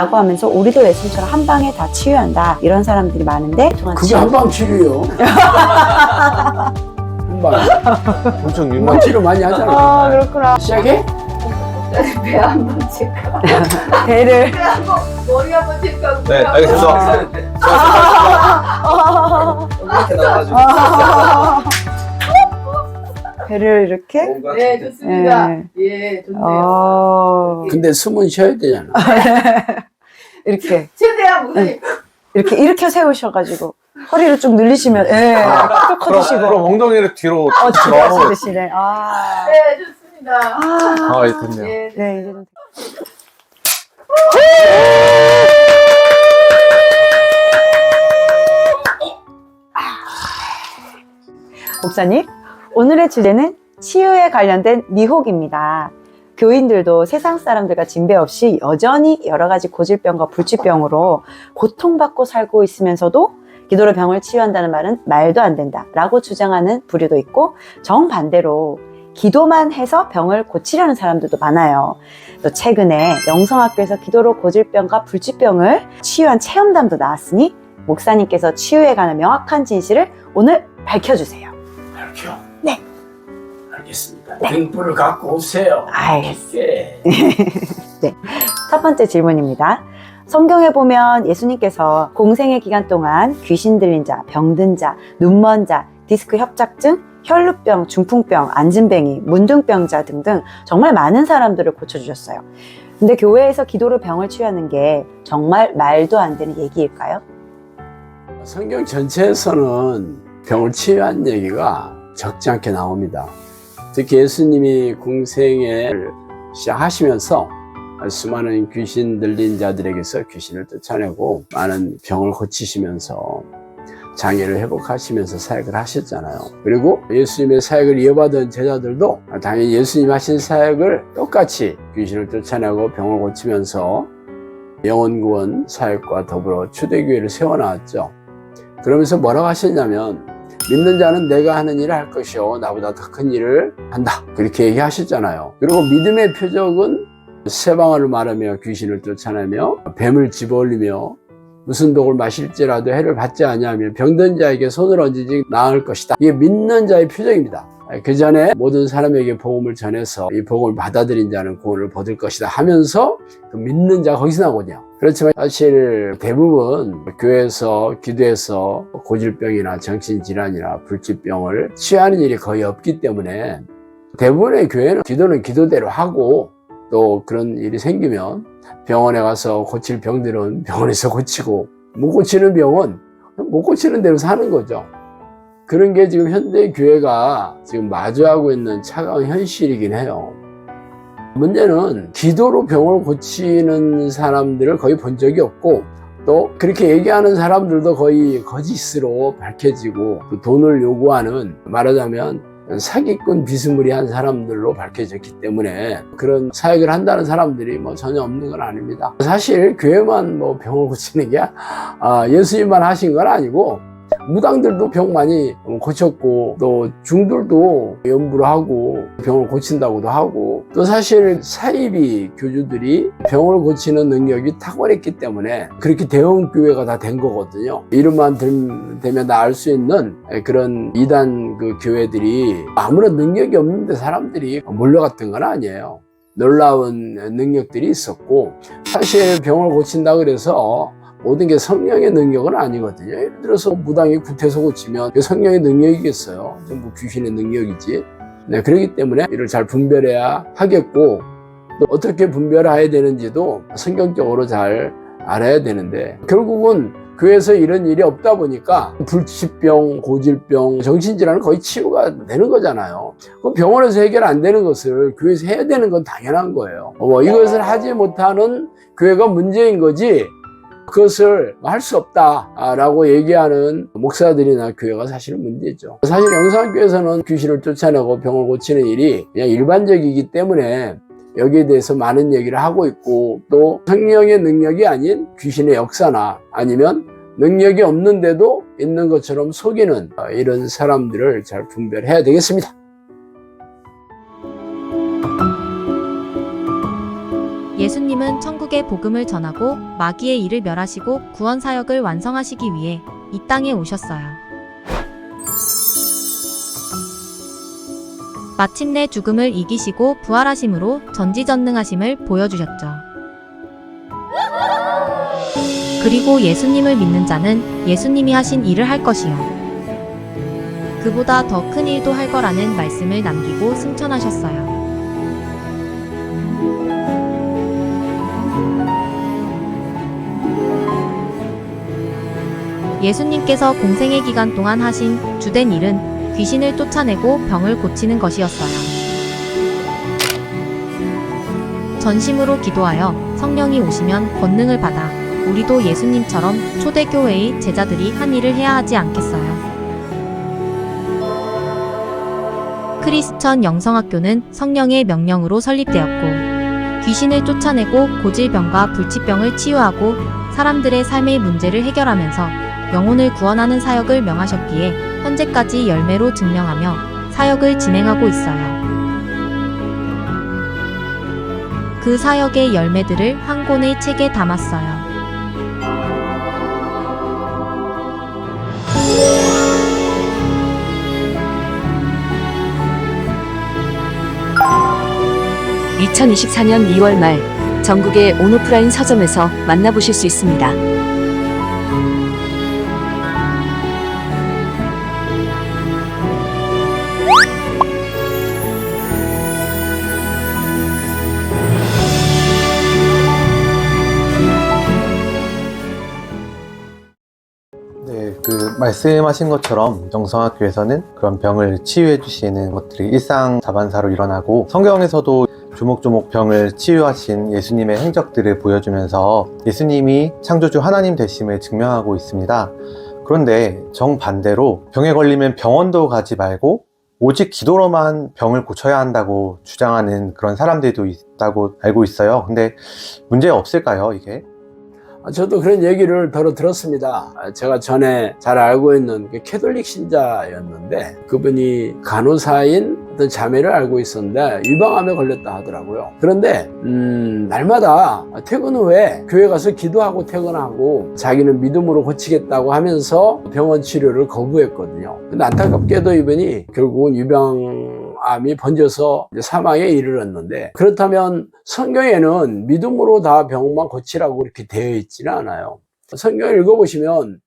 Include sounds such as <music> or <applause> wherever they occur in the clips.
라고 하면서 우리도 예수님처럼 한 방에 다 치유한다 이런 사람들이 많은데 그게 한방 치료요. 한방. 엄청 민망. 치료 많이 하잖아. 아 그렇구나 시작해? 배 한번 체크하고 <laughs> 배를 배 한번 머리 한번 체크하고 네, 알겠습니다. 이렇게 나와가지고. <laughs> 배를 이렇게 네 좋습니다 네. 예 좋네요 어, 근데 숨은 쉬어야 되잖아. <laughs> 이렇게. 최대한 목소리 이렇게 이렇게 세우셔가지고. 허리를 쭉 늘리시면 예, 커지시고. 그럼 엉덩이를 뒤로 어 들어. 들어가시네. 아, 네 좋습니다. 아, 아, 예, 됐네요. 예네 이제는 목사님 오늘의 주제는 치유에 관련된 미혹입니다. 교인들도 세상 사람들과 진배 없이 여전히 여러 가지 고질병과 불치병으로 고통받고 살고 있으면서도 기도로 병을 치유한다는 말은 말도 안 된다 라고 주장하는 부류도 있고 정반대로 기도만 해서 병을 고치려는 사람들도 많아요. 또 최근에 영성학교에서 기도로 고질병과 불치병을 치유한 체험담도 나왔으니 목사님께서 치유에 관한 명확한 진실을 오늘 밝혀주세요. 알죠? 네. 알겠습니다. 등불을 갖고 오세요. 알겠습니다. 예. <laughs> 첫 번째 질문입니다. 성경에 보면 예수님께서 공생의 기간 동안 귀신 들린 자, 병든 자, 눈먼 자, 디스크 협착증, 혈루병, 중풍병, 안진뱅이, 문둥병자 등등 정말 많은 사람들을 고쳐주셨어요. 근데 교회에서 기도로 병을 치유하는 게 정말 말도 안 되는 얘기일까요? 성경 전체에서는 병을 치유한 얘기가 적지 않게 나옵니다. 특히 예수님이 공생애를 시작하시면서 수많은 귀신 들린 자들에게서 귀신을 쫓아내고 많은 병을 고치시면서 장애를 회복하시면서 사역을 하셨잖아요. 그리고 예수님의 사역을 이어받은 제자들도 당연히 예수님 하신 사역을 똑같이 귀신을 쫓아내고 병을 고치면서 영원구원 사역과 더불어 초대교회를 세워나왔죠. 그러면서 뭐라고 하셨냐면 믿는 자는 내가 하는 일을 할 것이요. 나보다 더 큰 일을 한다. 그렇게 얘기하셨잖아요. 그리고 믿음의 표적은 새 방언을 말하며 귀신을 쫓아내며 뱀을 집어올리며 무슨 독을 마실지라도 해를 받지 아니하며 병든 자에게 손을 얹으지 나을 것이다. 이게 믿는 자의 표적입니다. 그 전에 모든 사람에게 복음을 전해서 이 복음을 받아들인 자는 구원을 받을 것이다 하면서 그 믿는 자가 거기서 나오거든요. 그렇지만 사실 대부분 교회에서 기도해서 고질병이나 정신질환이나 불치병을 치유하는 일이 거의 없기 때문에 대부분의 교회는 기도는 기도대로 하고 또 그런 일이 생기면 병원에 가서 고칠 병들은 <laughs> 병원에서 고치고 못 고치는 병은 못 고치는 대로 사는 거죠. 그런 게 지금 현대 교회가 지금 마주하고 있는 차가운 현실이긴 해요. 문제는 기도로 병을 고치는 사람들을 거의 본 적이 없고 또 그렇게 얘기하는 사람들도 거의 거짓으로 밝혀지고 또 돈을 요구하는 말하자면 사기꾼 비스무리한 사람들로 밝혀졌기 때문에 그런 사역을 한다는 사람들이 뭐 전혀 없는 건 아닙니다. 사실 교회만 뭐 병을 고치는 게 아, 예수님만 하신 건 아니고 무당들도 병 많이 고쳤고 또 중들도 연부를 하고 병을 고친다고도 하고 또 사실 사이비 교주들이 병을 고치는 능력이 탁월했기 때문에 그렇게 대형 교회가 다 된 거거든요. 이름만 들- 대면 다 알 수 있는 그런 이단 그 교회들이 아무런 능력이 없는데 사람들이 몰려갔던 건 아니에요. 놀라운 능력들이 있었고 사실 병을 고친다 그래서 모든 게 성령의 능력은 아니거든요. 예를 들어서 무당이 구태서 고치면 그게 성령의 능력이겠어요. 전부 귀신의 능력이지. 네, 그렇기 때문에 이를 잘 분별해야 하겠고 또 어떻게 분별해야 되는지도 성경적으로 잘 알아야 되는데 결국은 교회에서 이런 일이 없다 보니까 불치병, 고질병, 정신질환은 거의 치유가 되는 거잖아요. 그 병원에서 해결 안 되는 것을 교회에서 해야 되는 건 당연한 거예요. 뭐 이것을 하지 못하는 교회가 문제인 거지 그것을 할 수 없다라고 얘기하는 목사들이나 교회가 사실은 문제죠. 사실 영상교회에서는 귀신을 쫓아내고 병을 고치는 일이 그냥 일반적이기 때문에 여기에 대해서 많은 얘기를 하고 있고 또 성령의 능력이 아닌 귀신의 역사나 아니면 능력이 없는데도 있는 것처럼 속이는 이런 사람들을 잘 분별해야 되겠습니다. 예수님은 천국의 복음을 전하고 마귀의 일을 멸하시고 구원 사역을 완성하시기 위해 이 땅에 오셨어요. 마침내 죽음을 이기시고 부활하심으로 전지전능하심을 보여주셨죠. 그리고 예수님을 믿는 자는 예수님이 하신 일을 할 것이요. 그보다 더 큰 일도 할 거라는 말씀을 남기고 승천하셨어요. 예수님께서 공생의 기간 동안 하신 주된 일은 귀신을 쫓아내고 병을 고치는 것이었어요. 전심으로 기도하여 성령이 오시면 권능을 받아 우리도 예수님처럼 초대교회의 제자들이 한 일을 해야 하지 않겠어요. 크리스천 영성학교는 성령의 명령으로 설립되었고 귀신을 쫓아내고 고질병과 불치병을 치유하고 사람들의 삶의 문제를 해결하면서 영혼을 구원하는 사역을 명하셨기에 현재까지 열매로 증명하며 사역을 진행하고 있어요. 그 사역의 열매들을 한 권의 책에 담았어요. 이 2024년 2월 말 전국의 온오프라인 서점에서 만나보실 수 있습니다. 말씀하신 것처럼 영성학교에서는 그런 병을 치유해 주시는 것들이 일상 다반사로 일어나고 성경에서도 조목조목 병을 치유하신 예수님의 행적들을 보여주면서 예수님이 창조주 하나님 되심을 증명하고 있습니다. 그런데 정반대로 병에 걸리면 병원도 가지 말고 오직 기도로만 병을 고쳐야 한다고 주장하는 그런 사람들도 있다고 알고 있어요. 근데 문제 없을까요, 이게? 아, 저도 그런 얘기를 더러 들었습니다. 아, 제가 전에 잘 알고 있는 그 캐톨릭 신자였는데 그분이 간호사인 어떤 자매를 알고 있었는데 유방암에 걸렸다 하더라고요. 그런데 음, 날마다 퇴근 후에 교회 가서 기도하고 퇴근하고 자기는 믿음으로 고치겠다고 하면서 병원 치료를 거부했거든요. 근데 안타깝게도 이분이 결국은 유방 암이 번져서 사망에 이르렀는데 그렇다면 성경에는 믿음으로 다 병만 고치라고 이렇게 되어 있지는 않아요. 성경을 읽어보시면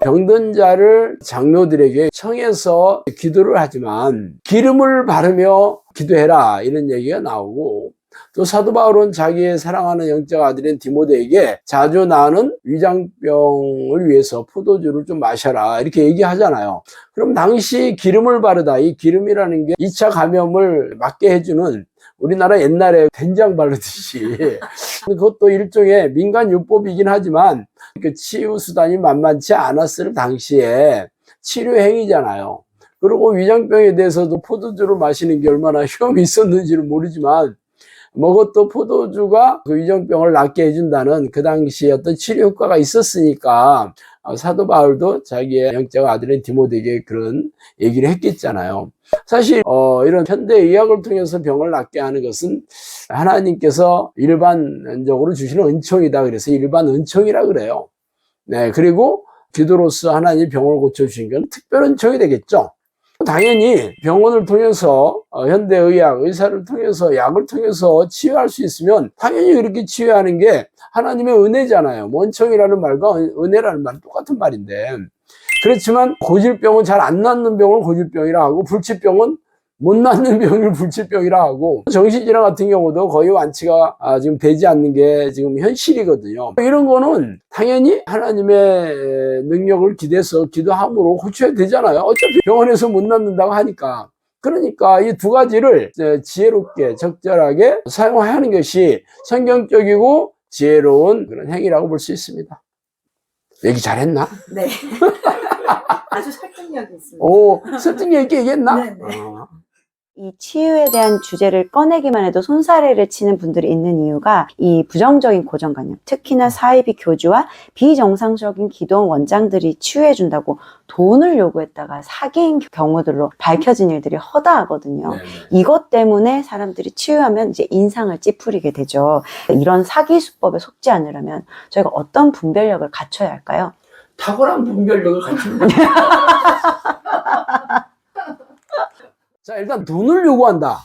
병든 자를 장로들에게 청해서 기도를 하지만 기름을 바르며 기도해라 이런 얘기가 나오고 또 사도 바울은 자기의 사랑하는 영적 아들인 디모데에게 자주 나는 위장병을 위해서 포도주를 좀 마셔라 이렇게 얘기하잖아요. 그럼 당시 기름을 바르다 이 기름이라는 게 2차 감염을 막게 해주는 우리나라 옛날에 된장 바르듯이 <laughs> 그것도 일종의 민간 요법이긴 하지만 그 치유 수단이 만만치 않았을 당시에 치료 행위잖아요. 그리고 위장병에 대해서도 포도주를 마시는 게 얼마나 <laughs> 위험이 있었는지는 모르지만 먹었던 포도주가 그 위장병을 낫게 해준다는 그 당시에 어떤 치료 효과가 있었으니까 어, 사도 바울도 자기의 영적 아들인 디모데에게 그런 얘기를 했겠잖아요. 사실 어, 이런 현대 의학을 통해서 병을 낫게 하는 것은 하나님께서 일반적으로 주시는 은총이다 그래서 일반 은총이라 그래요. 네, 그리고 기도로서 하나님 병을 고쳐주신 건 특별 은총이 되겠죠. 당연히 병원을 통해서 어, 현대의학 의사를 통해서 약을 통해서 치유할 수 있으면 당연히 그렇게 치유하는 게 하나님의 은혜잖아요. 원청이라는 말과 은- 은혜라는 말 똑같은 말인데 그렇지만 고질병은 잘 안 낫는 병을 고질병이라 하고 불치병은 못 낫는 병을 불치병이라 하고 정신질환 같은 경우도 거의 완치가 아, 지금 되지 않는 게 지금 현실이거든요. 이런 거는 당연히 하나님의 능력을 기대서 기도함으로 고쳐야 되잖아요. 어차피 병원에서 못 낫는다고 하니까. 그러니까 이 두 가지를 지혜롭게 적절하게 사용하는 것이 성경적이고 지혜로운 그런 행위라고 볼 수 있습니다. 얘기 잘했나? 네. <laughs> 아주 설득력이 있습니다. 오, 설득력 있게 얘기했나? 네, 네. 어. 이 치유에 대한 주제를 꺼내기만 해도 손사래를 치는 분들이 있는 이유가 이 부정적인 고정관념, 특히나 사이비 교주와 비정상적인 기도원 원장들이 치유해준다고 돈을 요구했다가 사기인 경우들로 밝혀진 일들이 허다하거든요. 네, 네. 이것 때문에 사람들이 치유하면 이제 인상을 찌푸리게 되죠. 이런 사기 수법에 속지 않으려면 저희가 어떤 분별력을 갖춰야 할까요? 탁월한 분별력을 갖춘다. <laughs> 자, 일단 돈을 요구한다.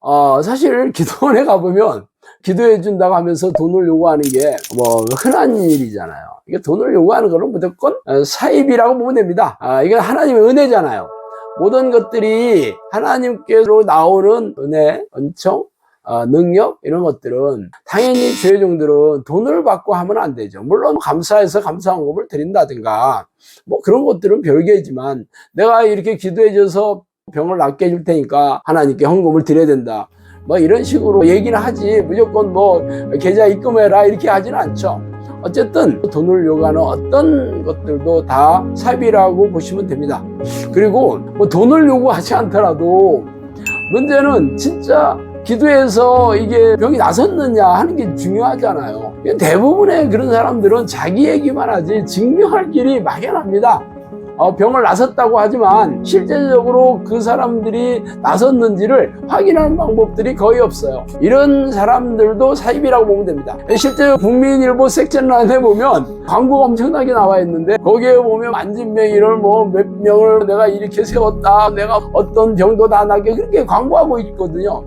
어, 사실 <laughs> 기도원에 가보면 기도해 준다고 하면서 돈을 요구하는 게 뭐 흔한 일이잖아요. 이게 돈을 요구하는 거는 무조건 어, 사입이라고 보면 됩니다. 아, 이게 하나님의 은혜잖아요. 모든 것들이 하나님께로 나오는 은혜, 은총, 어, 능력 이런 것들은 당연히 죄 종들은 돈을 받고 하면 안 되죠. 물론 감사해서 감사헌금을 드린다든가 뭐 그런 것들은 별개지만 내가 이렇게 기도해 줘서 병을 낫게 해줄 테니까 하나님께 헌금을 드려야 된다. 뭐 이런 식으로 얘기를 하지 무조건 뭐 계좌 입금해라 이렇게 하지는 않죠. 어쨌든 돈을 요구하는 어떤 것들도 다 사비라고 보시면 됩니다. 그리고 뭐 돈을 요구하지 않더라도 문제는 진짜 기도해서 이게 병이 나섰느냐 하는 게 중요하잖아요. 대부분의 그런 사람들은 자기 얘기만 하지 증명할 길이 막연합니다. 어, 병을 나섰다고 하지만 실제적으로 그 사람들이 나섰는지를 확인하는 방법들이 거의 없어요. 이런 사람들도 사입이라고 보면 됩니다. 실제 국민일보 섹션란에 보면 광고가 엄청나게 나와 있는데 거기에 보면 만진명의를 뭐 몇 명을 내가 이렇게 세웠다. 내가 어떤 병도 다 나게 그렇게 광고하고 있거든요.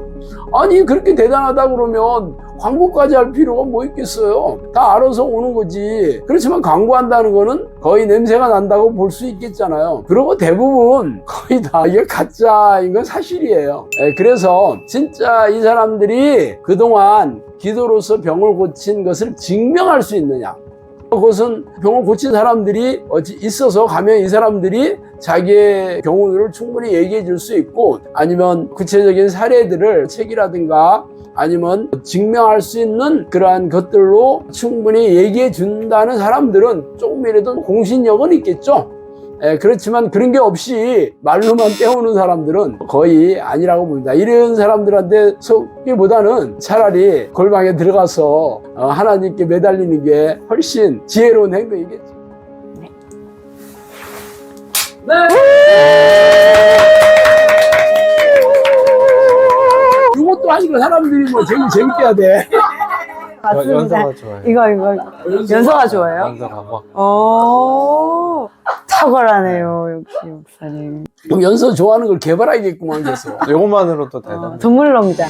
아니 그렇게 대단하다 그러면 광고까지 할 필요가 뭐 있겠어요? 다 알아서 오는 거지. 그렇지만 광고한다는 거는 거의 냄새가 난다고 볼 수 있겠잖아요. 그리고 대부분 거의 다 이게 가짜인 건 사실이에요. 예, 그래서 진짜 이 사람들이 그동안 기도로서 병을 고친 것을 증명할 수 있느냐? 그것은 병을 고친 사람들이 어찌 있어서 가면 이 사람들이 자기의 경우를 충분히 얘기해 줄 수 있고 아니면 구체적인 사례들을 책이라든가 아니면 증명할 수 있는 그러한 것들로 충분히 얘기해 준다는 사람들은 조금이라도 공신력은 있겠죠. 예, 그렇지만 그런 게 없이 말로만 때우는 사람들은 거의 아니라고 봅니다. 이런 사람들한테 속기보다는 차라리 골방에 들어가서 어, 하나님께 매달리는 게 훨씬 지혜로운 행동이겠죠. 네. 이것도 하니까 사람들이 뭐 재미 재밌게 해야 돼. 맞습니다. 연서가 좋아요. 이거 이거 연서가 좋아요? 연서가 막 오 탁월하네요 역시 목사님. 그럼 연서 좋아하는 걸 개발하겠구만 계속. 요것만으로도 대단. 어, 동물로입니다.